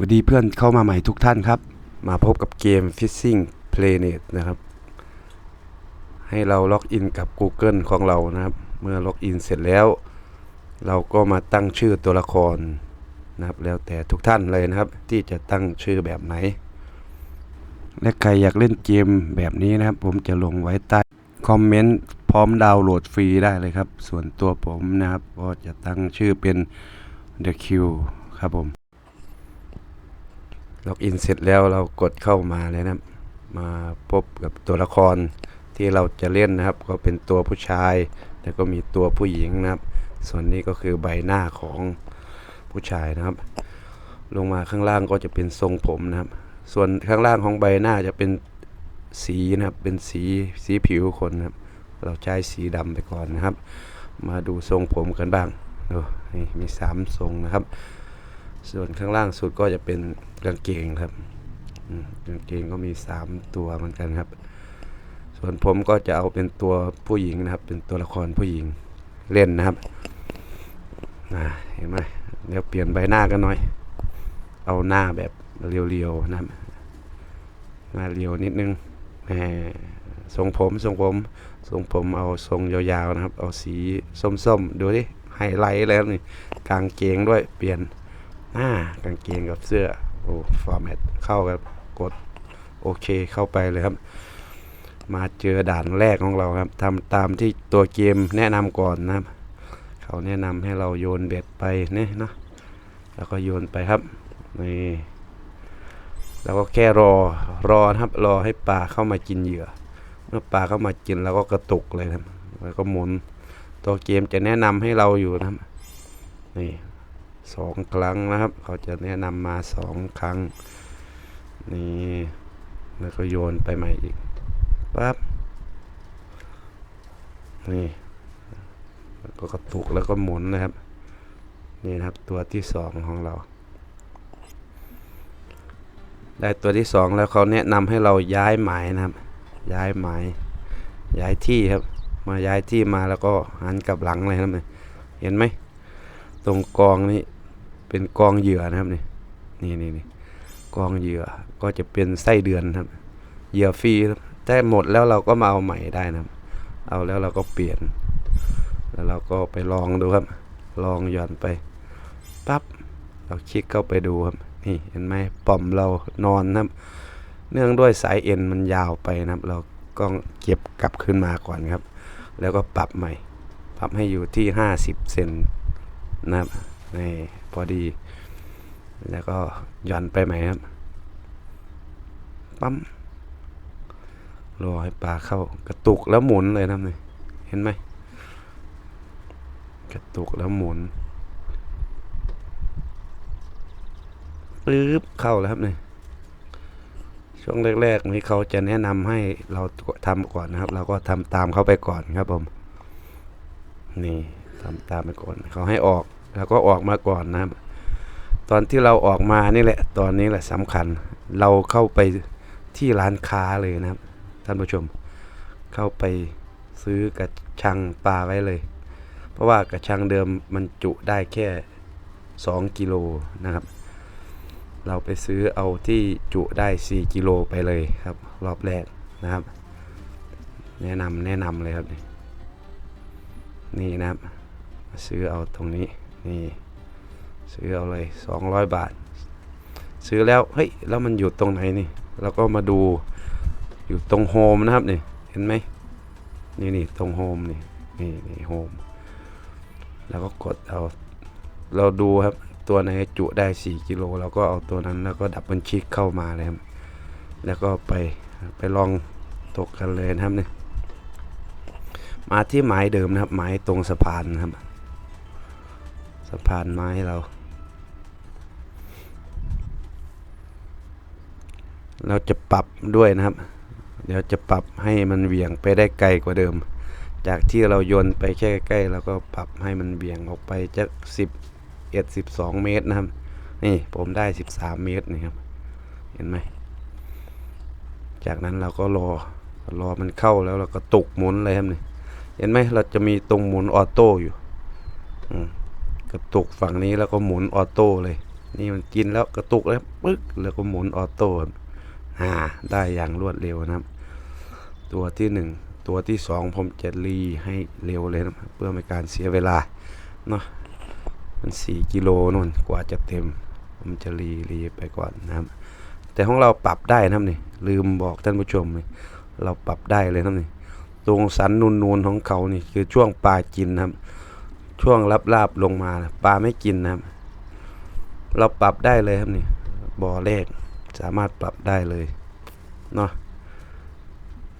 วัสดีเพื่อนเข้ามาใหม่ทุกท่านครับ มาพบกับเกม Fishing Planet นะครับ ให้เราล็อกอินกับ Google ของเรานะครับ เมื่อล็อกอินเสร็จแล้ว เราก็มาตั้งชื่อตัวละครนะครับ แล้วแต่ทุกท่านเลยนะครับ ที่จะตั้งชื่อแบบไหน และใครอยากเล่นเกมแบบนี้นะครับ ผมจะลงไว้ใต้คอมเมนต์พร้อมดาวน์โหลดฟรีได้เลยครับ ส่วนตัวผมนะครับ ก็จะตั้งชื่อเป็น The Q ครับผม ล็อกอินเสร็จแล้วเรากดเข้ามาเลยนะครับ มาพบกับตัวละครที่เราจะเล่นนะครับ ก็เป็นตัวผู้ชาย แล้วก็มีตัวผู้หญิงนะครับ ส่วนนี้ก็คือใบหน้าของผู้ชายนะครับ ลงมาข้างล่างก็จะเป็นทรงผมนะครับ ส่วนข้างล่างของใบหน้าจะเป็นสีนะครับ เป็นสีสีผิวคนนะครับ เราใช้สีดำไปก่อนนะครับ มาดูทรงผมกันบ้างดูนี่มีสามทรงนะครับ ส่วนข้างล่างสุดก็จะเป็นกางเกงครับกางเกงก็มี 3 ตัวเหมือนกันครับ ส่วนผมก็จะเอาเป็นตัวผู้หญิงนะครับ เป็นตัวละครผู้หญิงเล่นนะครับเห็นไหมเดี๋ยวเปลี่ยนใบหน้ากันหน่อย เอาหน้าแบบเรียวๆนะครับหน้าเรียวนิดนึงแหมทรงผมทรงผมทรงผมเอาทรงยาวๆนะครับ เอาสีส้มๆ ดูดิไฮไลท์แล้วนี่กางเกงด้วยเปลี่ยน อ่ากางเกงกับเสื้อ โอ้ฟอร์แมตเข้ากับ กดโอเคเข้าไปเลยครับ มาเจอด่านแรกของเราครับทำตามที่ตัวเกมแนะนำก่อนนะครับ เขาแนะนำให้เราโยนเบ็ดไปเนี่ยนะแล้วก็โยนไปครับนี่แล้วก็แค่รอรอครับรอให้ปลาเข้ามากินเหยื่อ เมื่อปลาเข้ามากินเราก็กระตุกเลยครับแล้วก็หมุนตัวเกมจะแนะนำให้เราอยู่นะครับนี่ สองครั้งนะครับ เขาจะแนะนำมาสองครั้ง นี่แล้วก็โยนไปใหม่อีกปั๊บนี่แล้วก็กระตุกแล้วก็หมุนนะครับ นี่นะครับตัวที่สองของเรา ได้ตัวที่สองแล้วเขาแนะนำให้เราย้ายหมายนะครับ ย้ายหมาย ย้ายที่ครับ มาย้ายที่มาแล้วก็หันกลับหลังเลยครับเนี่ยเห็นไหมตรงกองนี้ เป็นกองเหยื่อนะครับนี่นี่นี่นกองเหยื่อก็จะเป็นไส้เดือนครับ เหยื่อฟรีครับแต่หมดแล้วเราก็มาเอาใหม่ได้นะครับ เอาแล้วเราก็เปลี่ยน แล้วเราก็ไปลองดูครับ ลองหย่อนไปปั๊บเราคลิกเข้าไปดูครับนี่เห็นไหมป่อมเรานอนนะครับ เนื่องด้วยสายเอ็นมันยาวไปนะครับ เราก็เก็บกลับขึ้นมาก่อนครับ แล้วก็ปรับใหม่ ปรับให้อยู่ที่ 50 เซนนะครับ นี่พอดี แล้วก็ย่อนไปไหมครับ ปั๊มรอให้ปลาเข้ากระตุกแล้วหมุนเลยนะครับนี่เห็นไหมกระตุกแล้วหมุนปึ๊บเข้าแล้วครับนี่ช่วงแรกๆนี้เขาจะแนะนำให้เราทำก่อนนะครับ เราก็ทำตามเขาไปก่อนครับผม นี่ทำตามไปก่อนเขาให้ออก แล้วก็ออกมาก่อนนะครับ ตอนที่เราออกมานี่แหละ ตอนนี้แหละสำคัญ เราเข้าไปที่ร้านค้าเลยนะครับ ท่านผู้ชม เข้าไปซื้อกระชังปลาไว้เลย เพราะว่ากระชังเดิมมันจุได้แค่ 2 กิโลนะครับ เราไปซื้อเอาที่จุได้ 4 กิโลไปเลยครับ รอบแรกนะครับ แนะนำแนะนำเลยครับนี่นะครับ ซื้อเอาตรงนี้ นี่ซื้อเอาเลย 200 บาท ซื้อแล้ว เฮ้ย แล้วมันอยู่ตรงไหนนี่เราก็มาดูอยู่ตรงโฮมนะครับนี่เห็นไหมนี่นี่ตรงโฮมนี่นี่นี่โฮมแล้วก็กดเอาเราดูครับตัวไหนจุได้ 4 กิโลเราก็เอาตัวนั้นแล้วก็ดับเบิลคลิกเข้ามาเลยครับแล้วก็ไปไปลองตกกันเลยนะครับนี่มาที่หมายเดิมนะครับ หมายตรงสะพานนะครับะพานไม้เรา เราจะปรับด้วยนะครับ เดี๋ยวจะปรับให้มันเหวี่ยงไปได้ไกลกว่าเดิม จากที่เราโยนไปแค่ใกล้เราก็ปรับให้มันเหวี่ยงออกไปจะสิบเอ็ดสิบสองเมตรนะครับ นี่ผมได้สิบสามเมตรนี่ครับ เห็นไหม จากนั้นเราก็รอรอมันเข้าแล้วเราก็ตุกหมุนเลยครับนี่เห็นไหมเราจะมีตรงหมุนออโต้อยู่ อืม กระตุกฝั่งนี้แล้วก็หมุนออโต้เลย นี่มันกินแล้วกระตุกแล้วปึ๊กแล้วก็หมุนออโต้อ่าได้อย่างรวดเร็วนะครับ ตัวที่หนึ่งตัวที่สองผมจะรีให้เร็วเลยนะเพื่อไม่การเสียเวลาเนาะมันสี่กิโลนู่นกว่าจะเต็ม ผมจะรีรีไปก่อนนะครับแต่ของเราปรับได้นะครับนี่ลืมบอกท่านผู้ชมเลยเราปรับได้เลยนะครับนี่ตรงสันนูนๆของเขานี่คือช่วงปลากินนะครับ ช่วงรับลาบลงมานะปลาไม่กินนะครับ เราปรับได้เลยครับนี่บ่อเลขสามารถปรับได้เลยเนาะ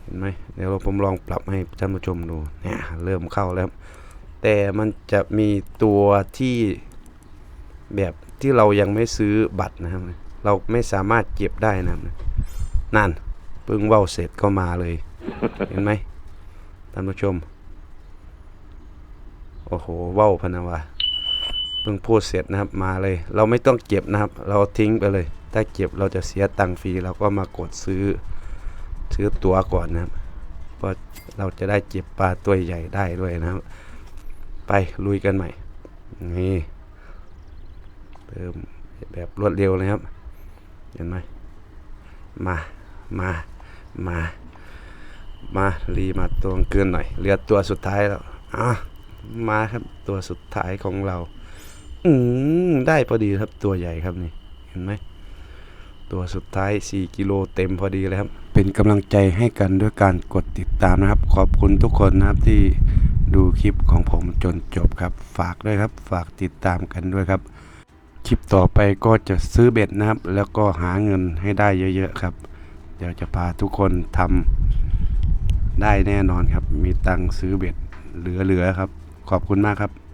เห็นไหมเดี๋ยวผมลองปรับให้ท่านผู้ชมดูเนี่ยเริ่มเข้าแล้ว แต่มันจะมีตัวที่แบบที่เรายังไม่ซื้อบัตรนะครับ เราไม่สามารถเก็บได้นะครับนั่นเพิ่งเว้าเสร็จก็มาเลย เห็นไหมท่านผู้ชม โอ้โหเว้าพนาวาเพิ่งพูดเสร็จนะครับมาเลย เราไม่ต้องเก็บนะครับ เราทิ้งไปเลย ถ้าเก็บเราจะเสียตังค์ฟรีเราก็มากดซื้อซื้อตัวก่อนนะครับเพราะเราจะได้เก็บปลาตัวใหญ่ได้ด้วยนะครับ ไปลุยกันใหม่นี่เติมแบบรวดเร็วเลยครับ เห็นไหมมามามามารีมาตัวเกินหน่อยเหลือตัวสุดท้ายแล้วอะ มาครับตัวสุดท้ายของเรา อืมได้พอดีครับตัวใหญ่ครับนี่ เห็นไหม ตัวสุดท้าย 4 กิโลเต็มพอดีเลยครับ เป็นกำลังใจให้กันด้วยการกดติดตามนะครับ ขอบคุณทุกคนนะครับที่ดูคลิปของผมจนจบครับ ฝากด้วยครับ ฝากติดตามกันด้วยครับ คลิปต่อไปก็จะซื้อเบ็ดนะครับ แล้วก็หาเงินให้ได้เยอะๆครับ เดี๋ยวจะพาทุกคนทำได้แน่นอนครับ มีตังค์ซื้อเบ็ดเหลือๆครับ ขอบคุณมากครับ